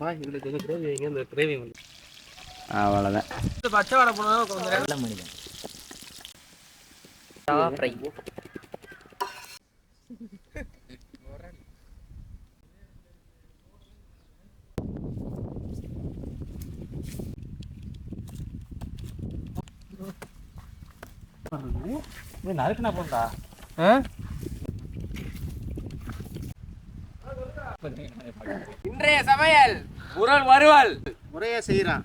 இதில் கொஞ்சம் கிரேவி வைங்க. இந்த கிரேவி வந்து அவ்வளோதான் இந்த பச்சை வடை போனோம் கொஞ்சம் நல்ல மனிதன். தவா ஃப்ரை நறுக்குனா போண்டா இன்றைய சமையல். உரல் வறுவல் முறையாக செய்கிறான்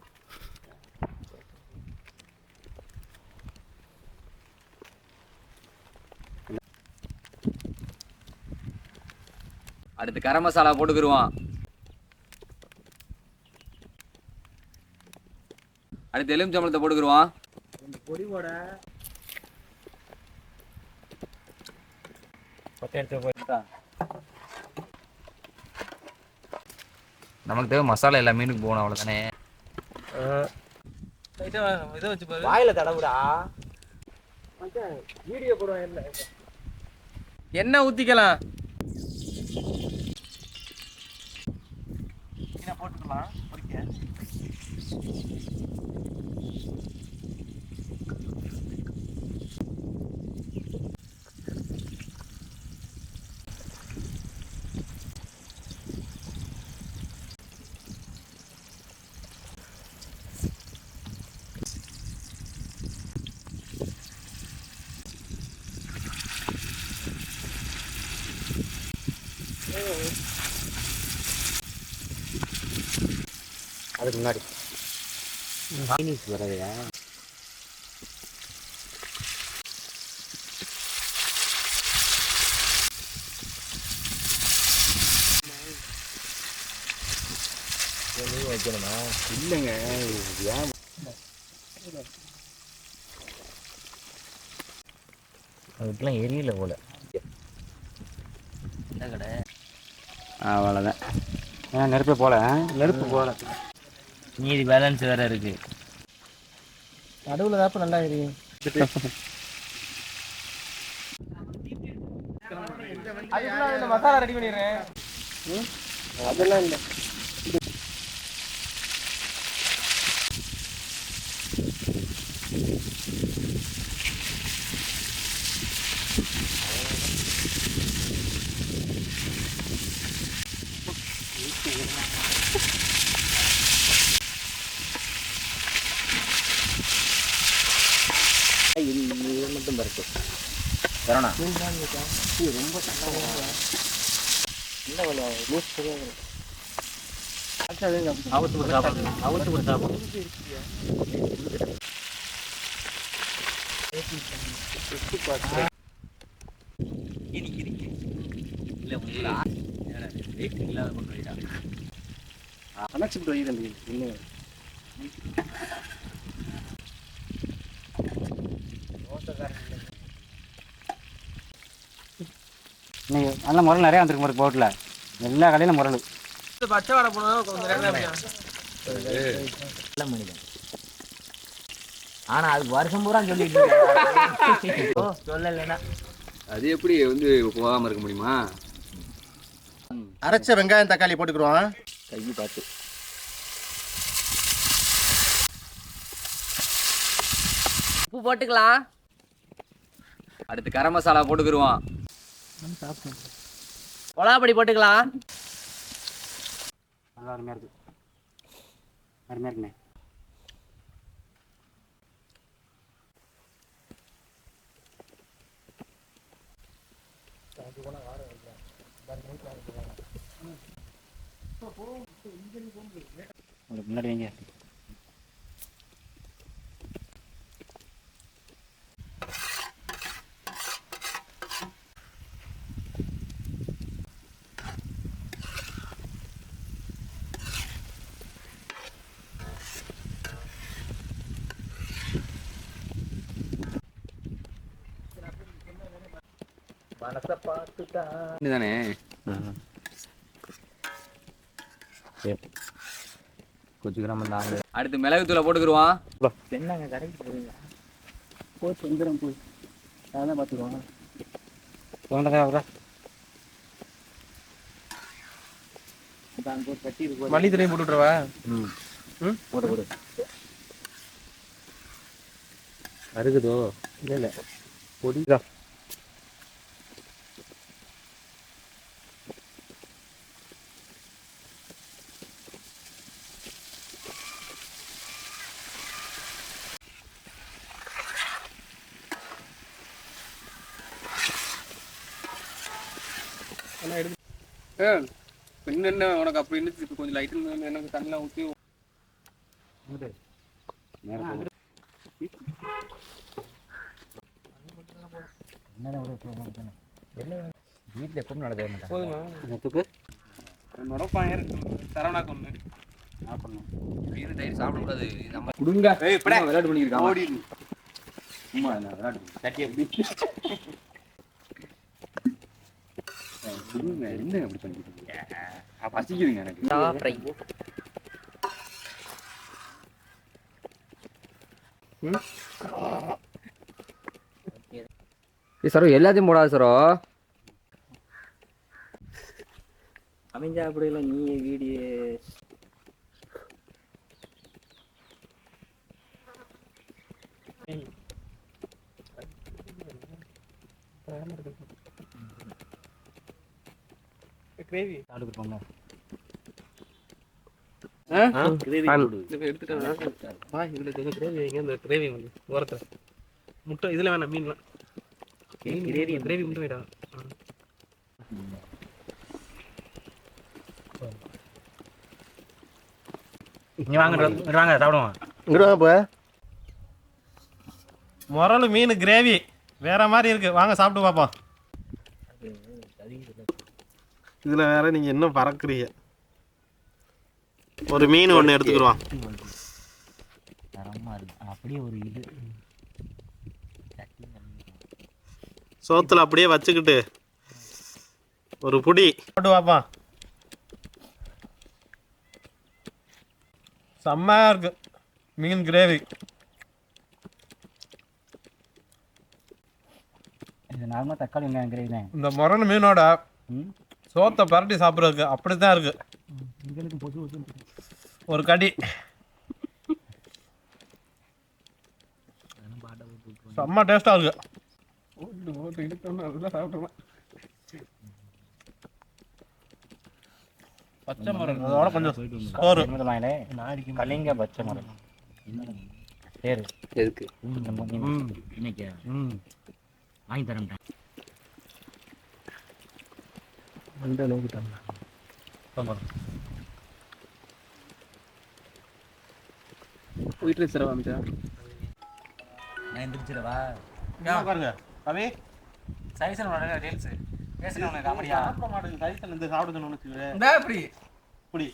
அடுத்து கரம் மசாலா போட்டுக்கிருவோம். அடுத்து எலுமிச்சம்பழத்தை போட்டுக்கிருவோம். நமக்கு தேவை மசாலா எல்லா மீனுக்கு போகணும் அவ்வளோதானே இதை வச்சு பாரு. வாயில தடவுடா. வீடியோ போடுவேன் இல்லை எண்ணெய் Gel. அதுக்கு முன்னாடி. சைனீஸ் வரதையா வைக்கணுமா இல்லைங்க ஏன்? அதுக்கெல்லாம் எரியல போல. அவ்வளோதான் நெருப்பு போல நெருப்பு போல. மீதி பேலன்ஸ் வேற இருக்கு. நடுவில் தான் நல்லா இந்த மசாலா ரெடி பண்ணிடுறேன். அதெல்லாம் இல்லை. இது மட்டும் பருப்பு சரணா அவுத்து விட்டு சாப்பிடு அவுத்து விட்டு சாப்பிடு அணைச்சிட்டு வை தம்பி இன்னும். இன்னைக்கு நல்ல முரல் நிறையா வந்திருக்கு முறை போட்டில் எல்லா கடையிலும் முரல். இந்த பச்சை வடை போனோம் கொஞ்சம் நேரம் நல்ல மனிதன். ஆனா அதுக்கு வருஷம் பூரா சொல்லிட்டு. சொல்லலைன்னா. அது எப்படி வந்து போகாம இருக்க முடியுமா? அரைச்ச வெங்காயம் தக்காளி போட்டுக்கிறோம் கை பார்த்து. உப்பு போட்டுக்கலாம். அடுத்து கரம் மசாலா கொலாப்படி போட்டுக்கலாம். நல்லா அருமையாக இருக்கு. அருமையாக இருக்குண்ணே. முன்னாடி வைங்க. மனசை தானே கொஞ்சம் கிராமம் தாங்க அடுத்து மிளகு தூளை போட்டுக்கிருவான். என்னங்க கடைக்கு போறீங்க? போச்சு வந்துடும் போய். அதான் பார்த்துக்குவோம் தோண்டதா அவரா? அங்கே ஒரு கட்டி இருக்கு மல்லி தரையும் போட்டு விட்டுறவா ம்? போடு போடு. அருகுதோ? இல்லை இல்லை. பொடிதா என்ன உனக்கு அப்படி இருந்துச்சு? இப்போ கொஞ்சம் லைட்டு எனக்கு தண்ணிலாம் ஊற்றி வீட்டில் எப்பவும் நடக்க மாட்டேன் என்னோட பையன் சரவணா கொண்டு சாப்பிடக்கூடாது. விளையாட்டு பண்ணியிருக்கான் கொடுங்க என்ன அப்படி பண்ணிட்டு இருக்கீங்க? பசிக்குதுங்க எனக்கு. ஃப்ரை சரோ எல்லாத்தையும் போடாது சரோ. அமைஞ்சா அப்படி இல்லை நீ வீடியோ கிரேவி சாப்பிட்டு கொடுப்போங்க எடுத்துட்டேன் வா இதில் கொஞ்சம் கிரேவி. வைங்க. இந்த கிரேவி வந்து ஓரத்தில் முட்டை இதில் வேணாம் மீன்லாம். கிரேவி கிரேவி மட்டும் வைடா. நீ வாங்க இங்க வாங்க சாப்பிடுவோம். முரல் மீன் கிரேவி. வேற மாதிரி இருக்கு. வாங்க சாப்பிட்டு பார்ப்போம் இதில் வேற நீங்கள் இன்னும் பறக்குறீங்க? ஒரு மீன் ஒன்று எடுத்துக்கிடுவான் தரமாக இருக்கு. அப்படியே ஒரு இது. சோத்துல அப்படியே வச்சுக்கிட்டு ஒரு புடி. போட்டு பார்ப்பான் செம்மையா இருக்கு. மீன் கிரேவி. இது நார்மலாக தக்காளி வெங்காயம் கிரேவி தான்? இந்த முரண் மீனோட சோத்தை பரட்டி சாப்பிட்றதுக்கு அப்படி தான் இருக்கு. ஒரு கடி. செம்ம டேஸ்டா இருக்கு. பச்சை மரம். அதோட கொஞ்சம் சோறு. கலிங்க பச்சை மரம். பேரு. எதுக்கு? வாங்கி தரேன் அந்த அளவுக்கு போயிட்டு சார் வாமிச்சா நான் எந்திரிச்சிடவா? பாருங்க. கவி சைசன் ரீல்ஸ். பேசுகிறேன் காமெடியா? சாப்பிட மாட்டேங்குது. கைத்தல் இந்த சாப்பிடுதுன்னு இந்த இப்படி. இப்படி.